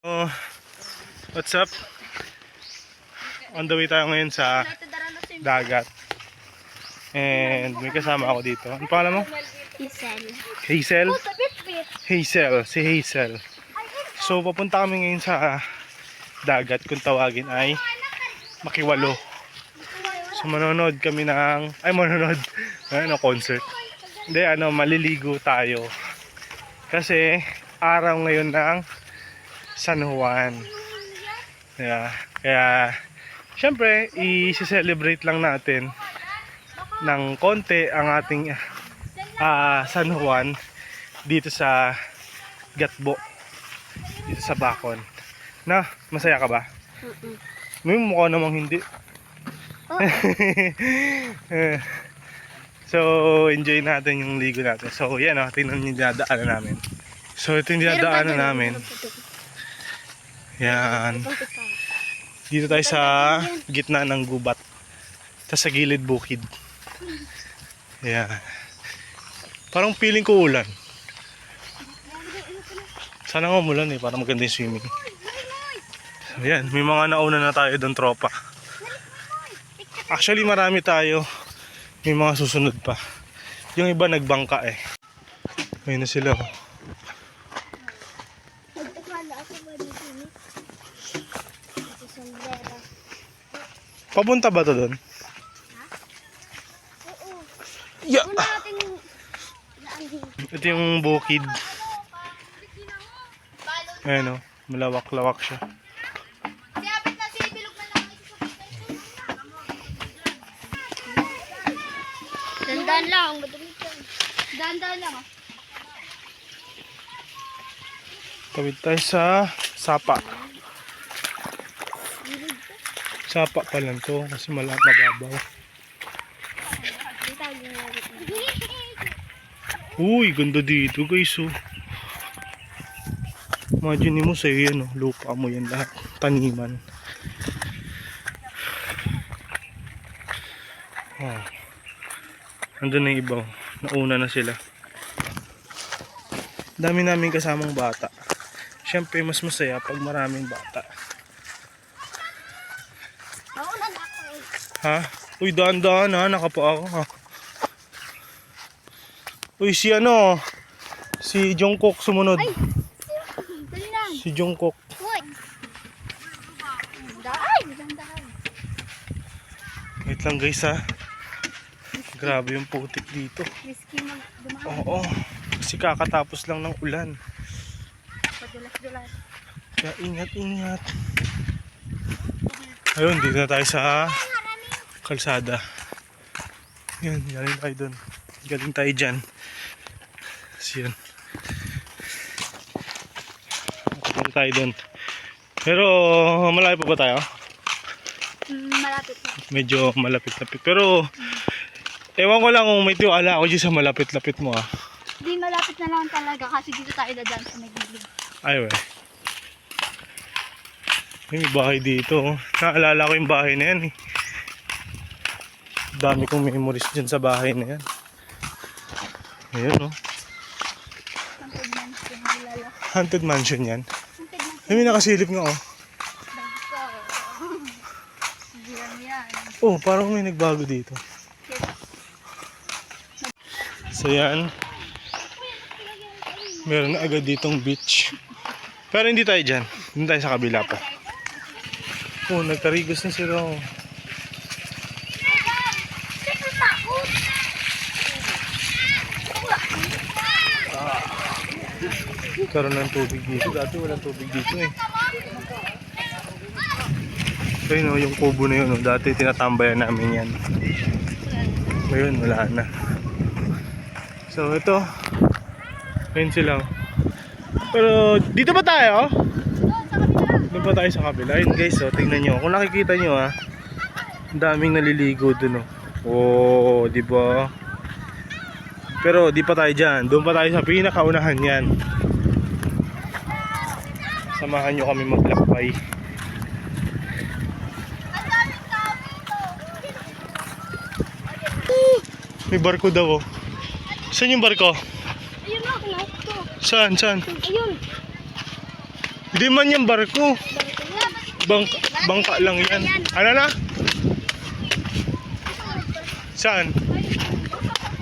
Oh, what's up? On the way tayo ngayon sa dagat. And may kasama ako dito. Ano pangalan mo? Isel. Hazel? Bit-bit. Hazel, si Hazel. So papunta kami ngayon sa dagat kung tawagin ay Makiwalo. So manonood kami ng, ay manonood, ano, concert. Hindi, ano, maliligo tayo. Kasi araw ngayon ng San Juan. Yeah. Kaya, syempre, i-celebrate lang natin ng konti ang ating ah, San Juan dito sa Gatbo. Dito sa Bacon. Na, masaya ka ba? May mukha namang hindi. Eh, so, enjoy natin yung ligo natin. So, yan o, tingnan yung dinadaanan namin. So, ito yung dinadaanan namin. Yan. Dito tayo sa gitna ng gubat. Tapos sa gilid bukid. Yan. Parang feeling ko ulan. Sana nga umulan eh, para maganda yung swimming. So, yan, may mga nauna na tayo doon tropa. Actually, marami tayo. May mga susunod pa. Yung iba nagbangka eh. Ayun na sila. oh. Nagtakala ako ba dito ni? Ito sombrero. Papunta ba to doon? Oo. Yeah. Una natin. Ito yung bukid. Ayan o, malawak-lawak siya. Dandan lang. Dandan lang. Tawid tayo sa Sapa. Sapa pa lang to kasi malap mababaw. Uy, ganda dito guys oh. Imagine mo sa'yo yan oh, lupa mo yan lahat, taniman. Oh. Andun na iba oh. nauna na sila. Dami namin kasamang bata. Siyempre mas masaya pag maraming bata. Mauna na ako eh. Ha? Uy, daan-daan ha, nakapa ako ha. Uy, si ano, si Jungkook sumunod. Lang. Si Jungkook. Wait lang guys ha. Grabe yung putik dito. Oo. Kasi kakatapos lang ng ulan. Kaya ingat, ingat. Ayun, dito na tayo sa kalsada. Yan, galing tayo dun. Galing tayo dyan. Kasi yun. Galing tayo dun. Pero malayo pa ba tayo? Malapit na. Medyo malapit-lapit. Pero ewan ko lang kung may tiwala ako dyan sa malapit-lapit mo ah. Di malapit na lang talaga kasi dito tayo dadaan sa nagiging. Ay, we. May bahay dito. oh. Naalala ko yung bahay na yan eh. Dami kong memories dyan sa bahay na yan. Ayun oh. Sa nilala. Haunted mansion yan. May nakasilip nga oh. lang yan. Oh, parang may nagbago dito. So yan. Meron na agad ditong beach. Pero hindi tayo dyan. Hindi tayo sa kabila pa. Oh, nagtarigos na sila. oh. Karoon ng tubig dito. Dati walang tubig dito eh. Ayun oh, yung kubo na yun. Oh. Dati tinatambayan namin yan. Ngayon, wala na. So, ito. Ayun sila. oh. Pero, dito ba tayo? Doon pa tayo sa kabila. Ayun guys, oh, tingnan nyo. Kung nakikita nyo ah, ang daming naliligo dun oh. Oh, di ba? Pero di pa tayo dyan. Doon pa tayo sa pinakaunahan yan. Samahan nyo kami maglakbay. May barko daw oh. Saan yung barko? Ayun na, kinahit ko. Saan, saan? Ayun. Di man yung barko. Bangka, bangka lang yan. Ano na? Saan?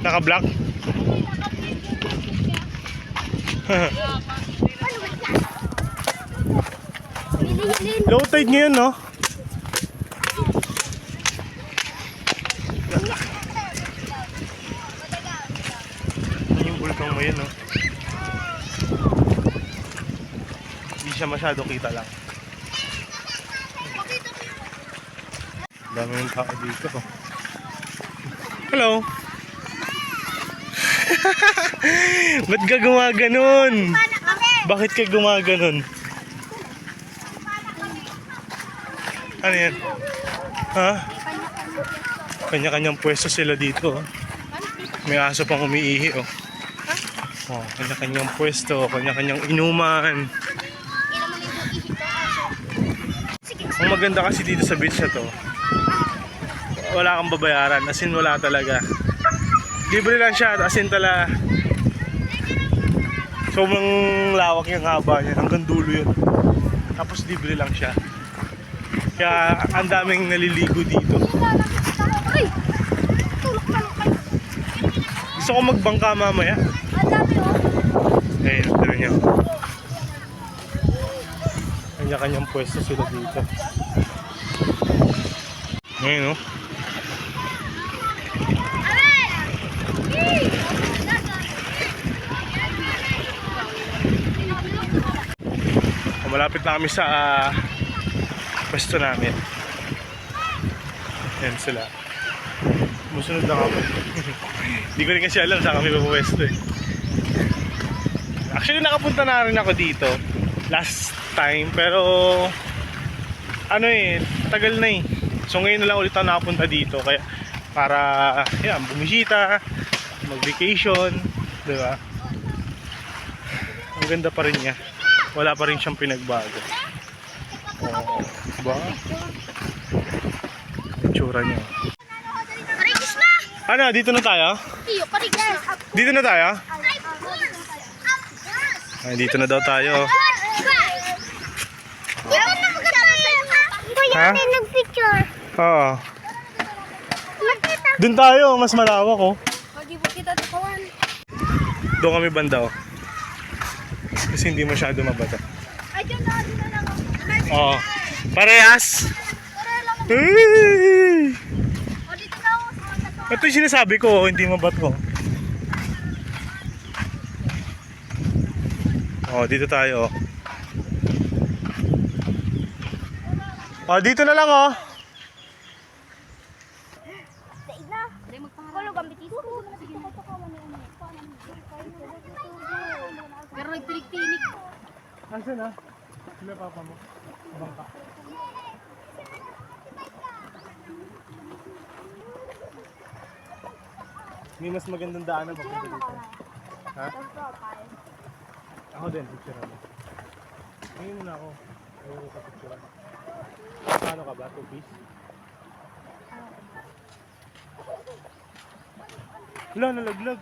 Naka-block? Hilin. Low tide ngayon, no? Yung bulkang mo yun, no? Hindi siya masyado kita lang. Dami yung tao dito. oh. Hello! Ba't ka gumaganon? Bakit ka gumaganon? Ano yan? Ha? Kanya-kanyang pwesto sila dito. oh. May aso pang umiihi, oh. Oh, kanya-kanyang pwesto, kanya-kanyang inuman. Ang maganda kasi dito sa beach na to, wala kang babayaran, as in wala talaga. Libre lang siya, as in tala. Sobrang lawak yung haba niya, hanggang dulo yun. Tapos libre lang siya. Kaya ang daming naliligo dito. Gusto ko magbangka mamaya. Ang dami oh. Ayun, tira niyo. Kanya-kanyang pwesto sila dito. Ngayon, oh. Malapit na kami sa ah, pwesto namin. Yan sila. Musunod na kami. Hindi ko rin kasi alam saan kami pupwesto eh. Actually, nakapunta na rin ako dito last time, pero ano eh, tagal na eh. So ngayon na lang ulit ako nakapunta dito kaya para yan, bumisita, mag-vacation, 'di ba? Ang ganda pa rin niya. Wala pa rin siyang pinagbago. Oh, ba? Itsura niya. Ano, dito na tayo? Dito na tayo? Ay, dito na daw tayo. Kuya na magkakaroon. Kuya Ha? na nag-picture. Oo. Doon tayo, mas malawak oh. Doon kami banda oh. Kasi hindi masyado mabata. Ay, dyan na, dyan na lang. Oo. Parehas! Hey! Ito yung sinasabi ko, hindi mabato. Oh, dito tayo oh. Oh, dito na lang oh. Pero nagtinig-tinig. Nasaan na? Sila papa mo. May mas magandang daanan ba kung dito? Ha? Ako din, picture mo. Ngayon muna ako. Ayaw ko sa picture. Paano ka ba? Two piece? Wala, nalaglag.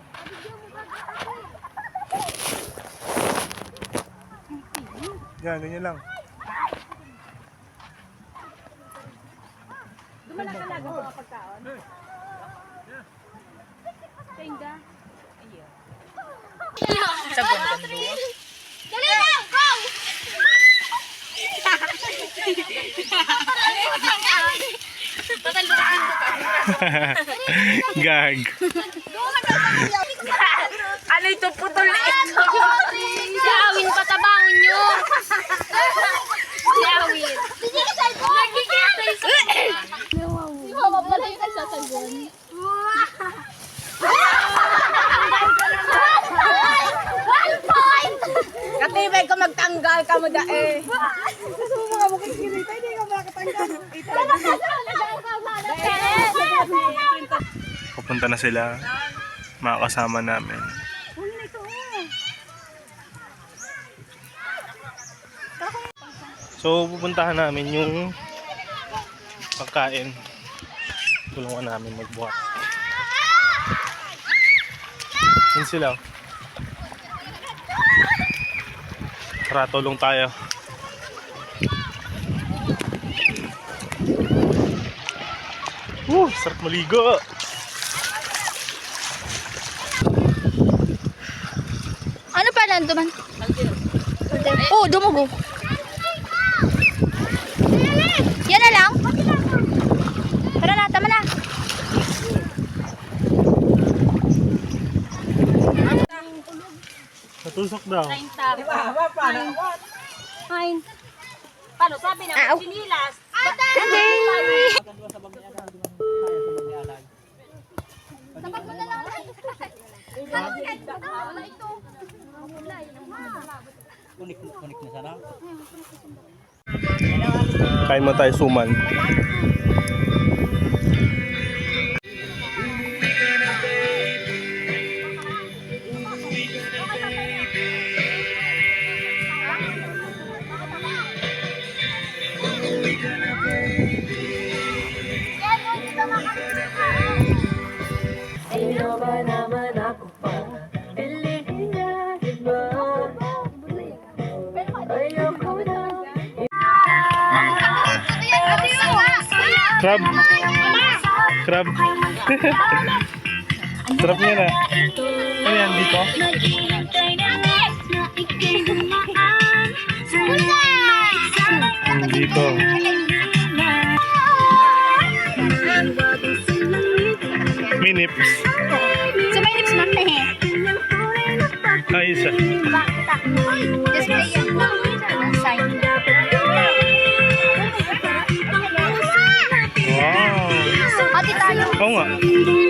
Yan, ganyan lang. Dali na, go! Gag. Ano ito putol ito? Si Awin patabangin nyo. Si Awin. Hindi ka sa Nagkikita yung Si Mama pala yung nagsasagon. One point! Katibay ko magtanggal ka mo da eh. Pupunta na sila. Mga kasama namin. So, pupuntahan namin yung pagkain. Tulungan namin magbuhat. Yun sila. oh. Tara, tulong tayo. Uh, sarap maligo. Ano pa lang duman? Oh, dumugo. Yan na lang? Tara na, tama na. Natusok daw. Fine. Paano? Sabi na Ow. sinilas? Kain mo tayo suman. Crab. Crab. Sarap niya na. Ano yan dito? Dito. Minips. So may lips man eh. Ay, isa. Display yan. Nga.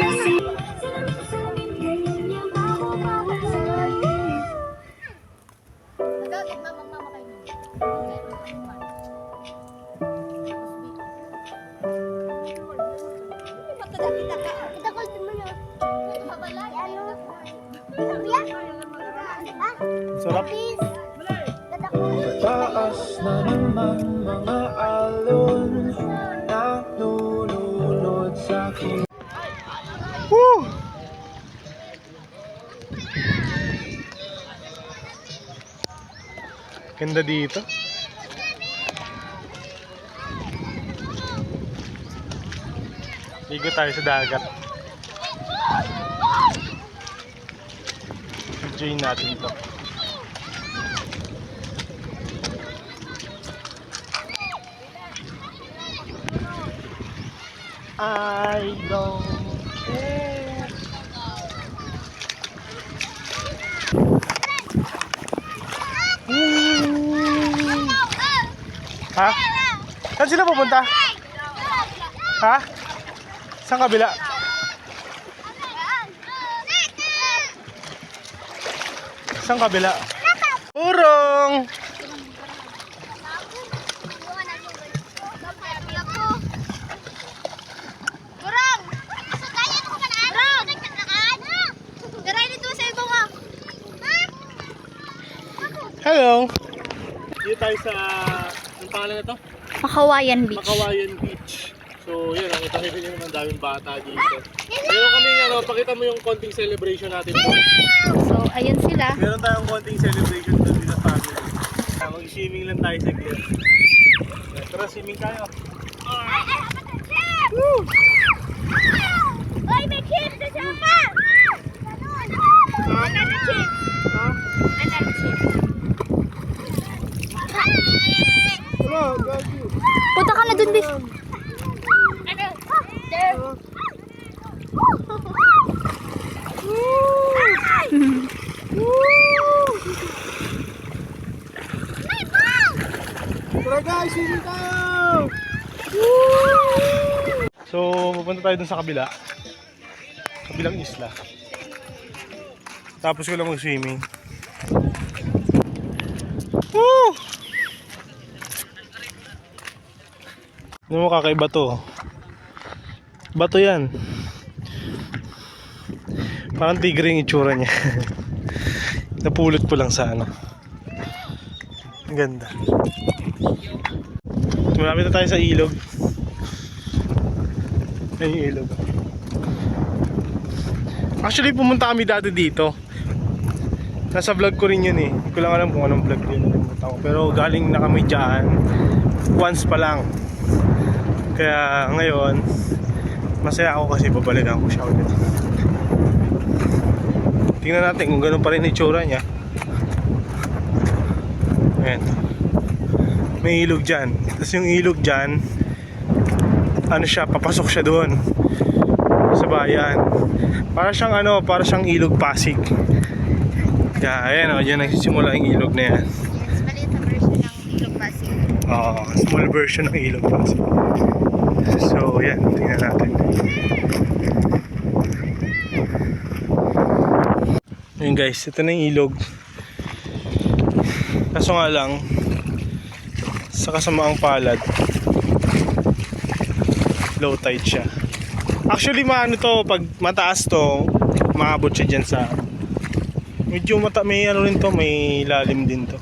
Ganda dito. Ligo tayo sa dagat. Enjoy natin to. I don't care. Ha? Saan sila pupunta? Ha? Saan kabila? Saan kabila? Urong! Hello! Dito tayo sa... Ang pangalan na to? Makawayan Beach. Makawayan Beach. So, yun, ang ito nyo naman daming bata dito. Meron kami, ano, pakita mo yung konting celebration natin po. So, ayun sila. Meron tayong konting celebration doon sa family. Ah, Mag-swimming lang tayo sa gear. Tara, swimming tayo. Oy, may chips sa sama! Another chips! Another chips. Tara, gagi. Punta ka na dun? There. Tara guys, swimming tayo! So, pupunta tayo dun sa kabila. Kabilang isla. Tapos ko lang mag-swimming. Woo! Ano mo kakaiba to? Bato yan. Parang tigre yung itsura niya. Napulot ko lang sa ano. Ang ganda. Malapit na tayo sa ilog. Yung ilog. Actually, pumunta kami dati dito. Nasa vlog ko rin yun eh. Hindi ko lang alam kung anong vlog yun. Pero galing na kami dyan, once pa lang. Kaya ngayon, masaya ako kasi babalikan ko siya ulit. Tingnan natin kung ganun pa rin itsura niya. Ayan. May ilog dyan. Tapos yung ilog dyan, ano siya, papasok siya doon sa bayan. Para siyang ano, para siyang ilog Pasig. Kaya ayan o, dyan nagsisimula yung ilog na yan. Yes, maliit na version ng ilog pasig. Oo, small version ng ilog Pasig. So, yan, tingnan natin. Yun guys, ito na yung ilog. Kaso nga lang, sa kasamaang palad, low tide siya. Actually, maano to, pag mataas to, maabot siya dyan sa medyo mata may ano rin to, may lalim din to.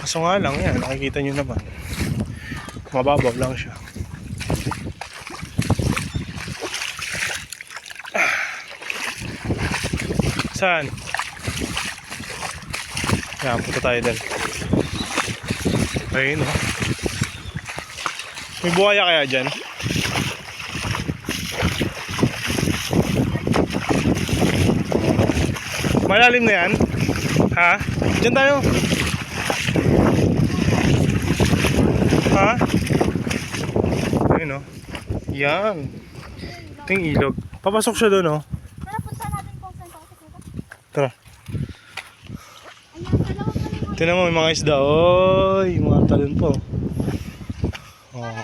Kaso nga lang, yan, nakikita nyo naman. Mababaw lang siya. Saan? Yan, punta tayo dun. Ayun, oh. May buhaya kaya dyan? Malalim na yan? Ha? Diyan tayo. Ha? Ayun oh. Yan. Ito yung ilog. Papasok siya doon oh. Tara, punta natin kung saan tayo pupunta. Tara. Ayan, dalawa pa rin. Tingnan mo may mga isda. Oy, mga talon po. Oh.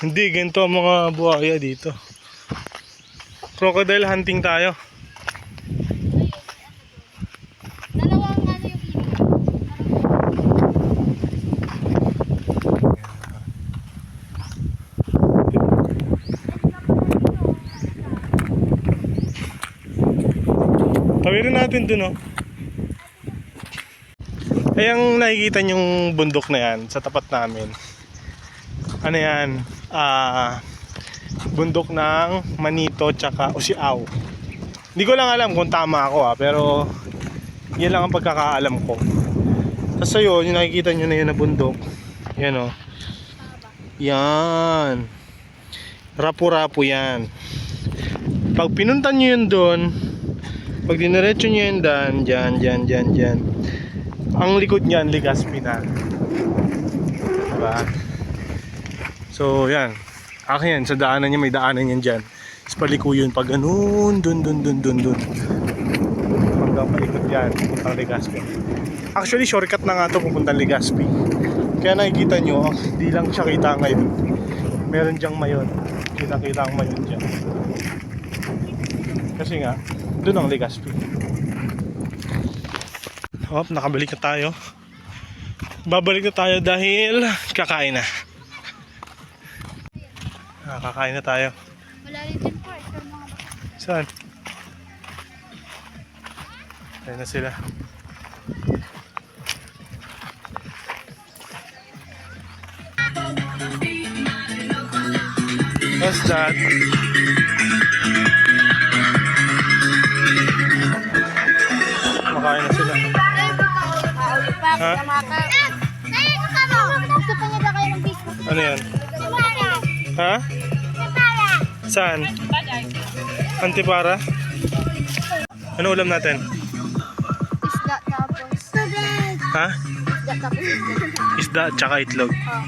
Hindi, ganito ang mga buhaya dito. Crocodile hunting tayo. Natin dun oh. Ay, ang nakikita nyong bundok na yan sa tapat namin. Ano yan? Ah, bundok ng Manito tsaka Usiaw. Hindi ko lang alam kung tama ako ah, pero yan lang ang pagkakaalam ko. Tapos yun, yung nakikita nyo na yun na bundok. Yan oh. Yan. Rapo-rapo yan. Pag pinuntan nyo yun doon, pag diniretso nyo yun dyan, dyan, dyan, dyan, dyan. Ang likod niyan, Legazpi na. Diba? So, yan. Akin yan, sa daanan niya, may daanan yan dyan. Tapos paliko yun, pag ganun, dun, dun, dun, dun, dun. Hanggang palikot yan, pupuntang Legazpi. Actually, shortcut na nga to pupuntang Legazpi. Kaya nakikita nyo, di lang siya kita ngayon. Meron diyang mayon. Kita-kita ang mayon dyan. Kasi nga, doon ang Legazpi. Hop, nakabalik na tayo. Babalik na tayo dahil kakain na. Ah, kakain na tayo. Malalim din po. Mga Saan? Ayan na sila. What's that? Ha? Ano yan? Ha? Saan? Antipara? Ano ulam natin? Isda tapos. Ha? Isda tapos isda. Isda at saka itlog. Oh.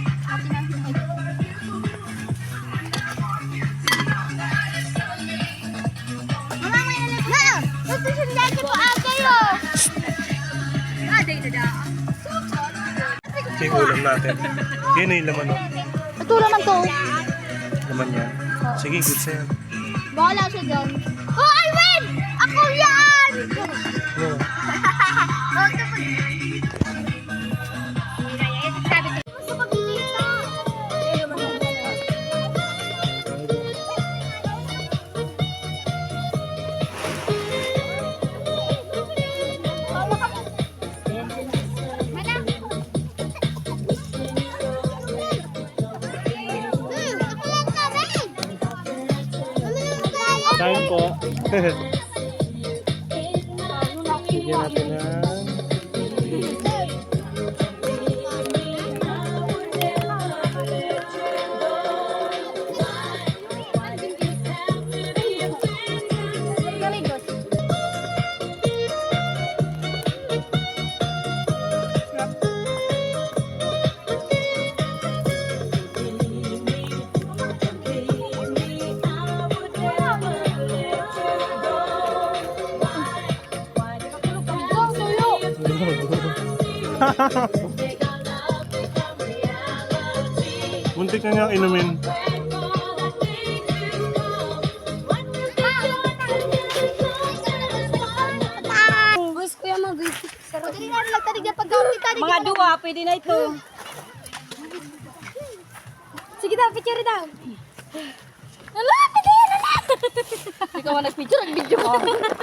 Mama, may alam na! Gusto sundan ko pa kayo! Ah, day na da. Ito yung ulam natin. Yun yung laman oh. Ito naman to. Laman yan. Sige, good sa yan. Bahala siya dyan. Oh, I win! Ako yan! Kain Muntik na niya inumin. Guys, kuya mag Sarap. Dili na lang tanig na pagkawin tanig. Mga duwa, pwede na ito. Sige daw, picture daw. Ala, pwede na na. Ikaw ang nagpicture, nag-video. Kaganda. Picture